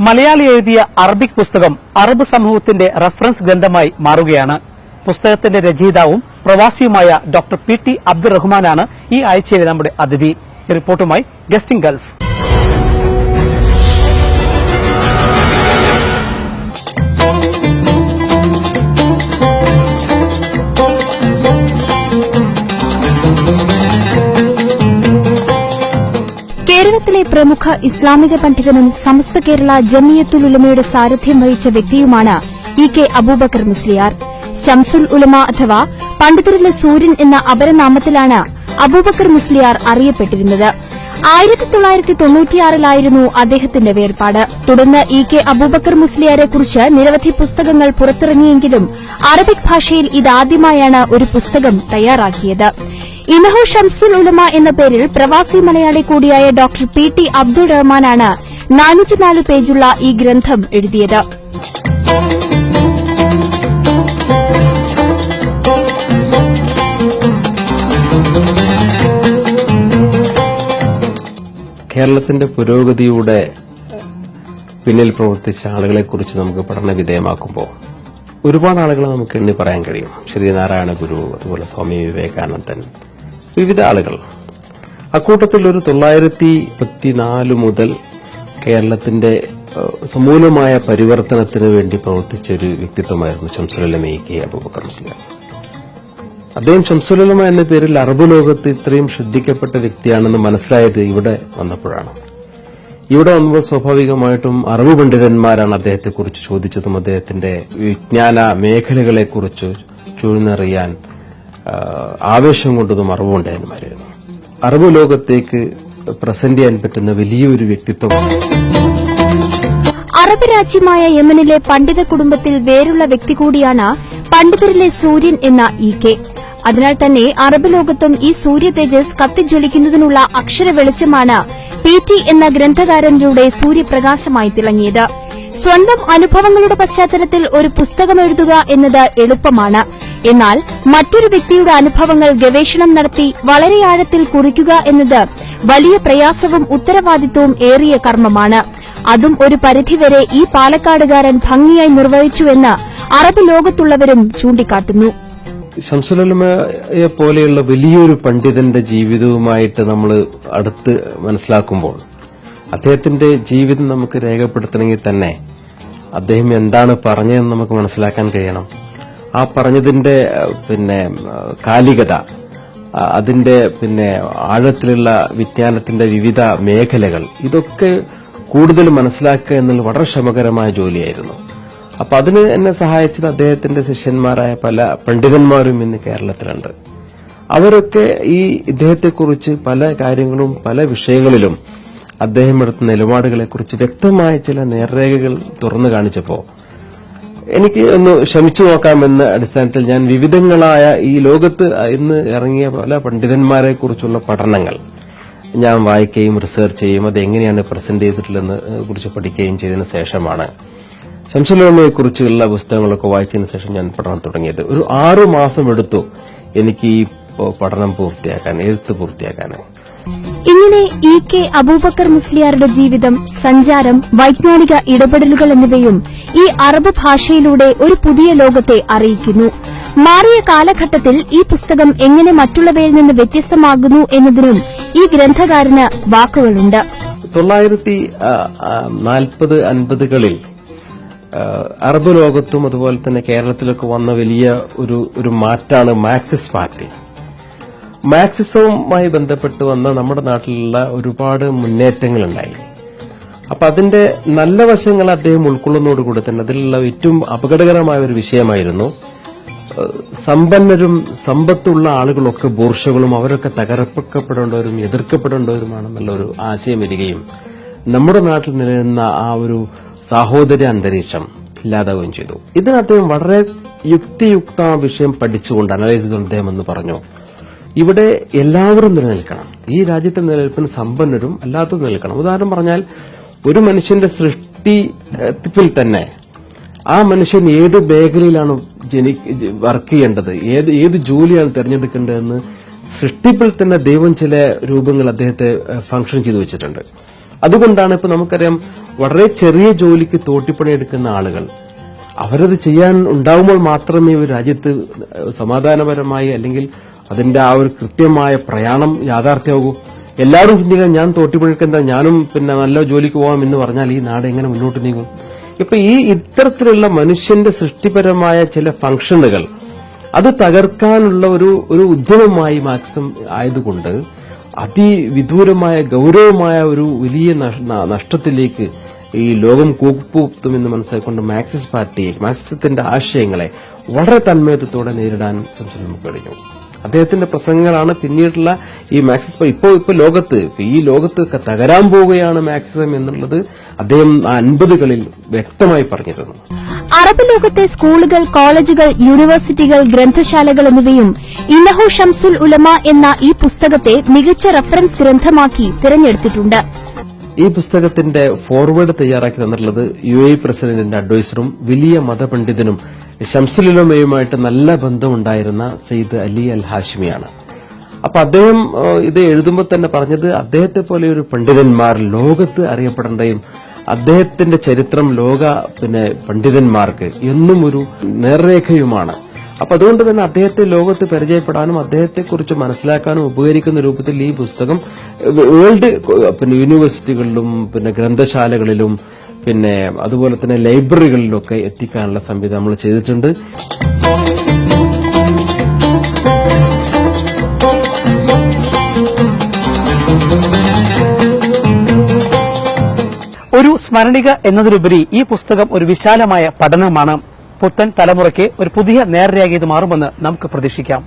മലയാളി എഴുതിയ അറബിക് പുസ്തകം അറബ് സമൂഹത്തിന്റെ റഫറൻസ് ഗ്രന്ഥമായി മാറുകയാണ്. പുസ്തകത്തിന്റെ രചയിതാവും പ്രവാസിയുമായ ഡോക്ടർ പി ടി അബ്ദുറഹ്മാനാണ് ഈ ആഴ്ചയിലെ നമ്മുടെ അതിഥി. റിപ്പോർട്ടുമായി ഗസ്റ്റിംഗ് ഗൾഫ്. പ്രമുഖ ഇസ്ലാമിക പണ്ഡിതനും സമസ്ത കേരള ജമിയത്തുൽ ഉലമയുടെ സാരഥ്യം വഹിച്ച വ്യക്തിയുമാണ് ഇ കെ അബൂബക്കർ മുസ്ലിയാർ. ശംസുൽ ഉലമ അഥവാ പണ്ഡിതരിലെ സൂര്യൻ എന്ന അപരനാമത്തിലാണ് അബൂബക്കർ മുസ്ലിയാർ അറിയപ്പെട്ടിരുന്നത്. ആയിരത്തി തൊള്ളായിരത്തി തൊണ്ണൂറ്റിയാറിലായിരുന്നു അദ്ദേഹത്തിന്റെ വേർപാട്. തുടർന്ന് ഇ കെ അബൂബക്കർ മുസ്ലിയാരെക്കുറിച്ച് നിരവധി പുസ്തകങ്ങൾ പുറത്തിറങ്ങിയെങ്കിലും അറബിക് ഭാഷയിൽ ഇതാദ്യമായാണ് ഒരു പുസ്തകം തയ്യാറാക്കിയത്. ഇനഹു ഷംസുൽ ഉലമ എന്ന പേരിൽ പ്രവാസി മലയാളി കൂടിയായ ഡോക്ടർ പി ടി അബ്ദുൾ റഹ്മാനാണ് നാനൂറ്റിനാല് പേജുള്ള ഈ ഗ്രന്ഥം എഴുതിയത്. കേരളത്തിന്റെ പുരോഗതിയുടെ പിന്നിൽ പ്രവർത്തിച്ച ആളുകളെക്കുറിച്ച് നമുക്ക് പഠന വിധേയമാക്കുമ്പോൾ ഒരുപാട് ആളുകളെ നമുക്ക് എണ്ണി പറയാൻ കഴിയും. ശ്രീനാരായണ ഗുരു അതുപോലെ സ്വാമി വിവേകാനന്ദൻ വിവിധ ആളുകൾ. അക്കൂട്ടത്തിൽ ഒരു തൊള്ളായിരത്തി പത്തിനാല് മുതൽ കേരളത്തിന്റെ സമൂലമായ പരിവർത്തനത്തിന് വേണ്ടി പ്രവർത്തിച്ച ഒരു വ്യക്തിത്വമായിരുന്നു ശംസുലമി കെ അബൂബക്കർ മുസ്ലിം. അദ്ദേഹം ഷംസുലമ എന്ന പേരിൽ അറബ് ലോകത്ത് ഇത്രയും ശ്രദ്ധിക്കപ്പെട്ട വ്യക്തിയാണെന്ന് മനസ്സിലായത് ഇവിടെ വന്നപ്പോഴാണ്. ഇവിടെ വന്നപ്പോൾ സ്വാഭാവികമായിട്ടും അറബ് പണ്ഡിതന്മാരാണ് അദ്ദേഹത്തെക്കുറിച്ച് ചോദിച്ചതും അദ്ദേഹത്തിന്റെ വിജ്ഞാന മേഖലകളെക്കുറിച്ച് ചൂഴ്ന്നറിയാൻ ആവേശം കൊണ്ടതും അറിവുണ്ടായിരുന്നു അറിവ് ലോകത്തേക്ക് പ്രസന്റ് ചെയ്യാൻ പറ്റുന്ന വലിയൊരു വ്യക്തിത്വം. അറബ് രാജ്യമായ യമനിലെ പണ്ഡിത കുടുംബത്തിൽ വേരുള്ള വ്യക്തി കൂടിയാണ് പണ്ഡിതരിലെ സൂര്യൻ എന്ന ഇ കെ. അതിനാൽ തന്നെ അറബ് ലോകത്തും ഈ സൂര്യ തേജസ് കത്തിജ്വലിക്കുന്നതിനുള്ള അക്ഷര വെളിച്ചമാണ് പി ടി എന്ന ഗ്രന്ഥകാരനിലൂടെ സൂര്യപ്രകാശമായി തിളങ്ങിയത്. സ്വന്തം അനുഭവങ്ങളുടെ പശ്ചാത്തലത്തിൽ ഒരു പുസ്തകം എഴുതുക എന്നത് എളുപ്പമാണ്. എന്നാൽ മറ്റൊരു വ്യക്തിയുടെ അനുഭവങ്ങൾ ഗവേഷണം നടത്തി വളരെ ആഴത്തിൽ കുറിക്കുക എന്നത് വലിയ പ്രയാസവും ഉത്തരവാദിത്വവും ഏറിയ കർമ്മമാണ്. അതും ഒരു പരിധിവരെ ഈ പാലക്കാടുകാരൻ ഭംഗിയായി നിർവഹിച്ചുവെന്ന് അറബ് ലോകത്തുള്ളവരും ചൂണ്ടിക്കാട്ടുന്നു. പോലെയുള്ള വലിയൊരു പണ്ഡിതന്റെ ജീവിതവുമായിട്ട് നമ്മൾ അടുത്ത് മനസ്സിലാക്കുമ്പോൾ അദ്ദേഹത്തിന്റെ ജീവിതം നമുക്ക് രേഖപ്പെടുത്തണമെങ്കിൽ തന്നെ അദ്ദേഹം എന്താണ് പറഞ്ഞതെന്ന് നമുക്ക് മനസ്സിലാക്കാൻ കഴിയണം. ആ പറഞ്ഞതിന്റെ പിന്നെ കാലികത അതിന്റെ പിന്നെ ആഴത്തിലുള്ള വിജ്ഞാനത്തിന്റെ വിവിധ മേഖലകൾ ഇതൊക്കെ കൂടുതൽ മനസ്സിലാക്കുക എന്നുള്ള വളരെ ശ്രമകരമായ ജോലിയായിരുന്നു. അപ്പൊ അതിന് എന്നെ സഹായിച്ചത് അദ്ദേഹത്തിന്റെ ശിഷ്യന്മാരായ പല പണ്ഡിതന്മാരും ഇന്ന് കേരളത്തിലുണ്ട്. അവരൊക്കെ ഈ ഇദ്ദേഹത്തെക്കുറിച്ച് പല കാര്യങ്ങളും പല വിഷയങ്ങളിലും അദ്ദേഹം എടുത്ത നിലപാടുകളെ കുറിച്ച് വ്യക്തമായ ചില നേർരേഖകൾ തുറന്നു കാണിച്ചപ്പോ എനിക്ക് ഒന്ന് ശ്രമിച്ചു നോക്കാമെന്ന അടിസ്ഥാനത്തിൽ ഞാൻ വിവിധങ്ങളായ ഈ ലോകത്ത് ഇന്ന് ഇറങ്ങിയ പല പണ്ഡിതന്മാരെ കുറിച്ചുള്ള പഠനങ്ങൾ ഞാൻ വായിക്കുകയും റിസർച്ച് ചെയ്യും. അത് എങ്ങനെയാണ് പ്രസന്റ് ചെയ്തിട്ടുള്ളതെന്ന് കുറിച്ച് പഠിക്കുകയും ചെയ്തതിനു ശേഷമാണ്. ശംസുലോമയെ കുറിച്ചുള്ള പുസ്തകങ്ങളൊക്കെ വായിച്ചതിന് ശേഷം ഞാൻ പഠനം തുടങ്ങിയത്. ഒരു ആറു മാസം എടുത്തു എനിക്ക് ഈ പഠനം പൂർത്തിയാക്കാൻ എഴുത്ത് പൂർത്തിയാക്കാൻ. ഇങ്ങനെ ഇ കെ അബൂബക്കർ മുസ്ലിയാരുടെ ജീവിതം സഞ്ചാരം വൈജ്ഞാനിക ഇടപെടലുകൾ എന്നിവയും ഈ അറബ് ഭാഷയിലൂടെ ഒരു പുതിയ ലോകത്തെ അറിയിക്കുന്നു. മാറിയ കാലഘട്ടത്തിൽ ഈ പുസ്തകം എങ്ങനെ മറ്റുള്ളവയിൽ നിന്ന് വ്യത്യസ്തമാകുന്നു എന്നതിനും ഈ ഗ്രന്ഥകാരന് വാക്കുകളുണ്ട്. തൊള്ളായിരത്തി നാൽപ്പത് അൻപതുകളിൽ അറബ് ലോകത്തും അതുപോലെ തന്നെ കേരളത്തിലൊക്കെ വന്ന വലിയ ഒരു ഒരു മാറ്റാണ് മാക്സിസ് പാർട്ടി. മാർക്സിസവുമായി ബന്ധപ്പെട്ട് വന്ന നമ്മുടെ നാട്ടിലുള്ള ഒരുപാട് മുന്നേറ്റങ്ങളുണ്ടായി. അപ്പൊ അതിന്റെ നല്ല വശങ്ങൾ അദ്ദേഹം ഉൾക്കൊള്ളുന്നതോടുകൂടി തന്നെ അതിലുള്ള ഏറ്റവും അപകടകരമായ ഒരു വിഷയമായിരുന്നു സമ്പന്നരും സമ്പത്തുള്ള ആളുകളൊക്കെ ബോർഷകളും അവരൊക്കെ തകർപ്പിക്കപ്പെടേണ്ടവരും എതിർക്കപ്പെടേണ്ടവരുമാണെന്നുള്ള ഒരു ആശയം വരികയും നമ്മുടെ നാട്ടിൽ നിലനിന്ന ആ ഒരു സാഹോദര്യ അന്തരീക്ഷം ഇല്ലാതാവുകയും ചെയ്തു. ഇതിന് വളരെ യുക്തിയുക്ത വിഷയം പഠിച്ചുകൊണ്ട് അനലൈസ് ചെയ്തുകൊണ്ട് അദ്ദേഹം എന്ന് പറഞ്ഞു. ഇവിടെ എല്ലാവരും നിലനിൽക്കണം. ഈ രാജ്യത്തെ നിലനിൽപ്പിന് സമ്പന്നരും അല്ലാത്തവരും നിലനിൽക്കണം. ഉദാഹരണം പറഞ്ഞാൽ ഒരു മനുഷ്യന്റെ സൃഷ്ടിപ്പിൽ തന്നെ ആ മനുഷ്യൻ ഏത് മേഖലയിലാണ് ജനി വർക്ക് ചെയ്യേണ്ടത്? ഏത് ഏത് ജോലിയാണ് തിരഞ്ഞെടുക്കേണ്ടതെന്ന് സൃഷ്ടിപ്പിൽ തന്നെ ദൈവം ചില രൂപങ്ങൾ അദ്ദേഹത്തെ ഫംഗ്ഷൻ ചെയ്തു വെച്ചിട്ടുണ്ട്. അതുകൊണ്ടാണ് ഇപ്പൊ നമുക്കറിയാം വളരെ ചെറിയ ജോലിക്ക് തോട്ടിപ്പണി എടുക്കുന്ന ആളുകൾ അവരത് ചെയ്യാൻ ഉണ്ടാവുമ്പോൾ മാത്രമേ ഒരു രാജ്യത്ത് സമാധാനപരമായി അല്ലെങ്കിൽ അതിന്റെ ആ ഒരു കൃത്യമായ പ്രയാണം യാഥാർത്ഥ്യമാകൂ. എല്ലാവരും ചിന്തിക്കാൻ ഞാൻ തോട്ടിപ്പുഴക്കെന്താ ഞാനും പിന്നെ നല്ല ജോലിക്ക് പോകാം എന്ന് പറഞ്ഞാൽ ഈ നാട് എങ്ങനെ മുന്നോട്ട് നീങ്ങും? ഇപ്പൊ ഈ ഇത്തരത്തിലുള്ള മനുഷ്യന്റെ സൃഷ്ടിപരമായ ചില ഫംഗ്ഷനുകൾ അത് തകർക്കാനുള്ള ഒരു ഒരു ഉദ്യമമായി മാക്സിം ആയതുകൊണ്ട് അതിവിദൂരമായ ഗൗരവമായ ഒരു വലിയ നഷ്- നഷ്ടത്തിലേക്ക് ഈ ലോകം കൂപ്പുത്തുമെന്ന് മനസ്സിലാക്കൊണ്ട് മാർക്സിസ്റ്റ് പാർട്ടിയെ മാർക്സിസത്തിന്റെ ആശയങ്ങളെ വളരെ തന്മയത്വത്തോടെ നേരിടാൻ സംശയം നമുക്ക് കഴിഞ്ഞു. അദ്ദേഹത്തിന്റെ പ്രസംഗങ്ങളാണ് പിന്നീടുള്ള ഈ മാക്സിസ്. ഇപ്പോ ഇപ്പൊ ലോകത്ത് ഈ ലോകത്ത് തകരാൻ പോവുകയാണ് മാക്സിസം എന്നുള്ളത് അദ്ദേഹം ആ അൻപതുകളിൽ വ്യക്തമായി പറഞ്ഞിരുന്നു. അറബ് ലോകത്തെ സ്കൂളുകൾ കോളേജുകൾ യൂണിവേഴ്സിറ്റികൾ ഗ്രന്ഥശാലകൾ എന്നിവയും ഇന്നഹു ഷംസുൽ ഉലമ എന്ന ഈ പുസ്തകത്തെ മികച്ച റഫറൻസ് ഗ്രന്ഥമാക്കി തിരഞ്ഞെടുത്തിട്ടുണ്ട്. ഈ പുസ്തകത്തിന്റെ ഫോർവേഡ് തയ്യാറാക്കി തന്നിട്ടുള്ളത് യു എ പ്രസിഡന്റിന്റെ അഡ്വൈസറും വലിയ മതപണ്ഡിതനും ഷംസുലുലമയുമായിട്ട് നല്ല ബന്ധമുണ്ടായിരുന്ന സെയ്ദ് അലി അൽ ഹാഷിമിയാണ്. അപ്പൊ അദ്ദേഹം ഇത് എഴുതുമ്പോൾ തന്നെ പറഞ്ഞത് അദ്ദേഹത്തെ പോലെ ഒരു പണ്ഡിതന്മാർ ലോകത്ത് അറിയപ്പെടേണ്ടയും അദ്ദേഹത്തിന്റെ ചരിത്രം ലോക പിന്നെ പണ്ഡിതന്മാർക്ക് എന്നും ഒരു നേർരേഖയുമാണ്. അപ്പൊ അതുകൊണ്ട് തന്നെ അദ്ദേഹത്തെ ലോകത്ത് പരിചയപ്പെടാനും അദ്ദേഹത്തെക്കുറിച്ച് മനസ്സിലാക്കാനും ഉപകരിക്കുന്ന രൂപത്തിൽ ഈ പുസ്തകം വേൾഡ് പിന്നെ യൂണിവേഴ്സിറ്റികളിലും പിന്നെ ഗ്രന്ഥശാലകളിലും പിന്നെ അതുപോലെ തന്നെ ലൈബ്രറികളിലൊക്കെ എത്തിക്കാനുള്ള സംവിധാനം നമ്മൾ ചെയ്തിട്ടുണ്ട്. ഒരു സ്മരണിക എന്നതിലുപരി ഈ പുസ്തകം ഒരു വിശാലമായ പഠനമാണ്. പുത്തൻ തലമുറയ്ക്ക് ഒരു പുതിയ നേർരേഖ ഇത് മാറുമെന്ന് നമുക്ക് പ്രതീക്ഷിക്കാം.